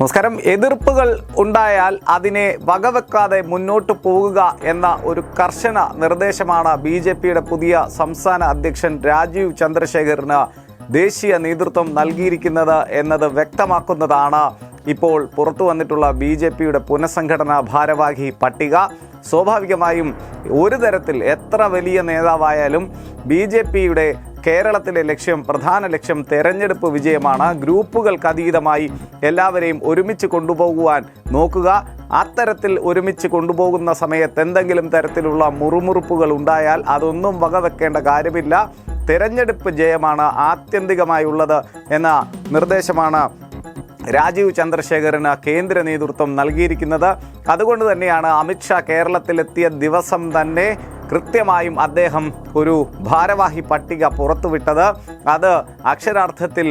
നമസ്കാരം. എതിർപ്പുകൾ ഉണ്ടായാൽ അതിനെ വകവെക്കാതെ മുന്നോട്ട് പോകുക എന്ന ഒരു കർശന നിർദ്ദേശമാണ് ബി ജെ പിയുടെ പുതിയ സംസ്ഥാന അധ്യക്ഷൻ രാജീവ് ചന്ദ്രശേഖറിന് ദേശീയ നേതൃത്വം നൽകിയിരിക്കുന്നത് എന്നത് വ്യക്തമാക്കുന്നതാണ് ഇപ്പോൾ പുറത്തു വന്നിട്ടുള്ള ബി ജെ പിയുടെ പുനഃസംഘടനാ ഭാരവാഹി പട്ടിക. സ്വാഭാവികമായും ഒരു തരത്തിൽ എത്ര വലിയ നേതാവായാലും ബി ജെ പിയുടെ കേരളത്തിലെ ലക്ഷ്യം പ്രധാന ലക്ഷ്യം തെരഞ്ഞെടുപ്പ് വിജയമാണ്. ഗ്രൂപ്പുകൾക്ക് അതീതമായി എല്ലാവരെയും ഒരുമിച്ച് കൊണ്ടുപോകുവാൻ നോക്കുക. അത്തരത്തിൽ ഒരുമിച്ച് കൊണ്ടുപോകുന്ന സമയത്ത് എന്തെങ്കിലും തരത്തിലുള്ള മുറുമുറുപ്പുകൾ ഉണ്ടായാൽ അതൊന്നും വകവെക്കേണ്ട കാര്യമില്ല. തെരഞ്ഞെടുപ്പ് ജയമാണ് ആത്യന്തികമായുള്ളത് എന്ന നിർദ്ദേശമാണ് രാജീവ് ചന്ദ്രശേഖരന് കേന്ദ്ര നേതൃത്വം നൽകിയിരിക്കുന്നത്. അതുകൊണ്ട് തന്നെയാണ് അമിത്ഷാ കേരളത്തിലെത്തിയ ദിവസം തന്നെ കൃത്യമായും അദ്ദേഹം ഒരു ഭാരവാഹി പട്ടിക പുറത്തുവിട്ടത്. അത് അക്ഷരാർത്ഥത്തിൽ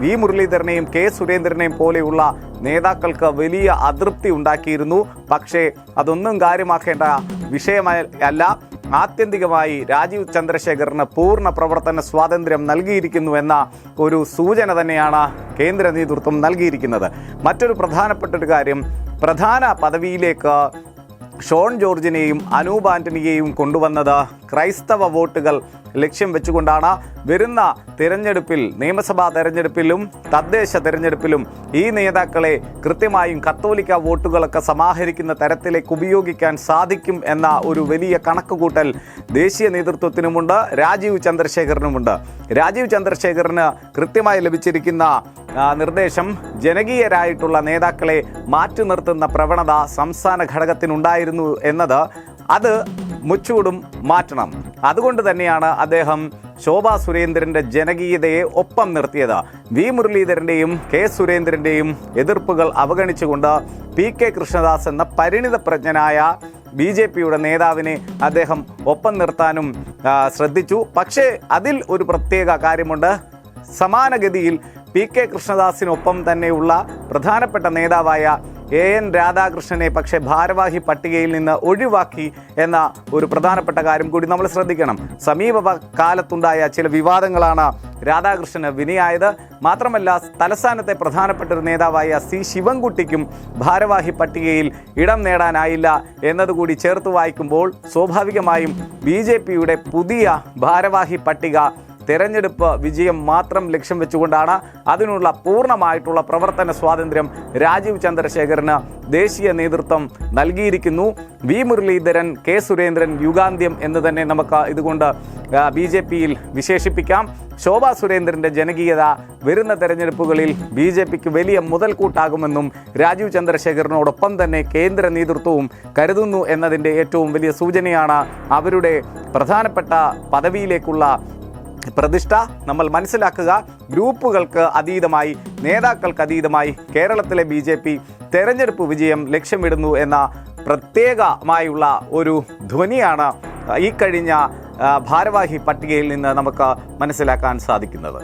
വി മുരളീധരനെയും കെ സുരേന്ദ്രനെയും പോലെയുള്ള നേതാക്കൾക്ക് വലിയ അതൃപ്തി ഉണ്ടാക്കിയിരുന്നു. പക്ഷേ അതൊന്നും കാര്യമാക്കേണ്ട വിഷയമല്ല ആത്യന്തികമായി രാജീവ് ചന്ദ്രശേഖറിന് പൂർണ പ്രവർത്തന സ്വാതന്ത്ര്യം നൽകിയിരിക്കുന്നു എന്ന ഒരു സൂചന തന്നെയാണ് കേന്ദ്ര നേതൃത്വം നൽകിയിരിക്കുന്നത്. മറ്റൊരു പ്രധാനപ്പെട്ട ഒരു കാര്യം പ്രധാന പദവിയിലേക്ക് ഷോൺ ജോർജിനെയും അനൂപ് ആന്റണിയെയും കൊണ്ടുവന്നത് ക്രൈസ്തവ വോട്ടുകൾ ലക്ഷ്യം വെച്ചുകൊണ്ടാണ്. വരുന്ന തിരഞ്ഞെടുപ്പിൽ നിയമസഭാ തെരഞ്ഞെടുപ്പിലും തദ്ദേശ തെരഞ്ഞെടുപ്പിലും ഈ നേതാക്കളെ കൃത്യമായും കത്തോലിക്ക വോട്ടുകളൊക്കെ സമാഹരിക്കുന്ന തരത്തിലേക്ക് ഉപയോഗിക്കാൻ സാധിക്കും എന്ന ഒരു വലിയ കണക്കുകൂട്ടൽ ദേശീയ നേതൃത്വത്തിനുമുണ്ട് രാജീവ് ചന്ദ്രശേഖരനുമുണ്ട്. രാജീവ് ചന്ദ്രശേഖരന് കൃത്യമായി ലഭിച്ചിരിക്കുന്ന നിർദ്ദേശം ജനകീയരായിട്ടുള്ള നേതാക്കളെ മാറ്റി നിർത്തുന്ന പ്രവണത സംസ്ഥാന ഘടകത്തിനുണ്ടായിരുന്നു എന്നത് അത് മുച്ചൂടും മാറ്റണം. അതുകൊണ്ട് തന്നെയാണ് അദ്ദേഹം ശോഭാ സുരേന്ദ്രന്റെ ജനകീയതയെ ഒപ്പം നിർത്തിയത്. വി മുരളീധരന്റെയും കെ സുരേന്ദ്രന്റെയും എതിർപ്പുകൾ അവഗണിച്ചുകൊണ്ട് പി കെ കൃഷ്ണദാസ് എന്ന പരിണിത പ്രജ്ഞനായ ബി ജെ പിയുടെ നേതാവിനെ അദ്ദേഹം ഒപ്പം നിർത്താനും ശ്രദ്ധിച്ചു. പക്ഷേ അതിൽ ഒരു പ്രത്യേക കാര്യമുണ്ട്. സമാനഗതിയിൽ പി കെ കൃഷ്ണദാസിനൊപ്പം തന്നെയുള്ള പ്രധാനപ്പെട്ട നേതാവായ എ എൻ രാധാകൃഷ്ണനെ പക്ഷേ ഭാരവാഹി പട്ടികയിൽ നിന്ന് ഒഴിവാക്കി എന്ന ഒരു പ്രധാനപ്പെട്ട കാര്യം കൂടി നമ്മൾ ശ്രദ്ധിക്കണം. സമീപ കാലത്തുണ്ടായ ചില വിവാദങ്ങളാണ് രാധാകൃഷ്ണന് വിനയായത്. മാത്രമല്ല തലസ്ഥാനത്തെ പ്രധാനപ്പെട്ട ഒരു നേതാവായ സി. ശിവൻകുട്ടിക്കും ഭാരവാഹി പട്ടികയിൽ ഇടം നേടാനായില്ല എന്നതുകൂടി ചേർത്ത് വായിക്കുമ്പോൾ സ്വാഭാവികമായും ബി പുതിയ ഭാരവാഹി പട്ടിക തെരഞ്ഞെടുപ്പ് വിജയം മാത്രം ലക്ഷ്യം വെച്ചുകൊണ്ടാണ് അതിനുള്ള പൂർണമായിട്ടുള്ള പ്രവർത്തന സ്വാതന്ത്ര്യം രാജീവ് ചന്ദ്രശേഖരന് ദേശീയ നേതൃത്വം നൽകിയിരിക്കുന്നു. വി. മുരളീധരൻ കെ. സുരേന്ദ്രൻ യുഗാന്ത്യം എന്ന് തന്നെ നമുക്ക് ഇതുകൊണ്ട് ബി ജെ പിയിൽ വിശേഷിപ്പിക്കാം. ശോഭാ സുരേന്ദ്രന്റെ ജനകീയത വരുന്ന തെരഞ്ഞെടുപ്പുകളിൽ ബി ജെ പിക്ക് വലിയ മുതൽക്കൂട്ടാകുമെന്നും രാജീവ് ചന്ദ്രശേഖരനോടൊപ്പം തന്നെ കേന്ദ്ര നേതൃത്വവും കരുതുന്നു എന്നതിന്റെ ഏറ്റവും വലിയ സൂചനയാണ് അവരുടെ പ്രധാനപ്പെട്ട പദവിയിലേക്കുള്ള പ്രതിഷ്ഠ നമ്മൾ മനസ്സിലാക്കുക. ഗ്രൂപ്പുകൾക്ക് അതീതമായി നേതാക്കൾക്ക് അതീതമായി കേരളത്തിലെ ബി ജെ പി തെരഞ്ഞെടുപ്പ് വിജയം ലക്ഷ്യമിടുന്നു എന്ന പ്രത്യേകമായുള്ള ഒരു ധ്വനിയാണ് ഈ കഴിഞ്ഞ ഭാരവാഹി പട്ടികയിൽ നിന്ന് നമുക്ക് മനസ്സിലാക്കാൻ സാധിക്കുന്നത്.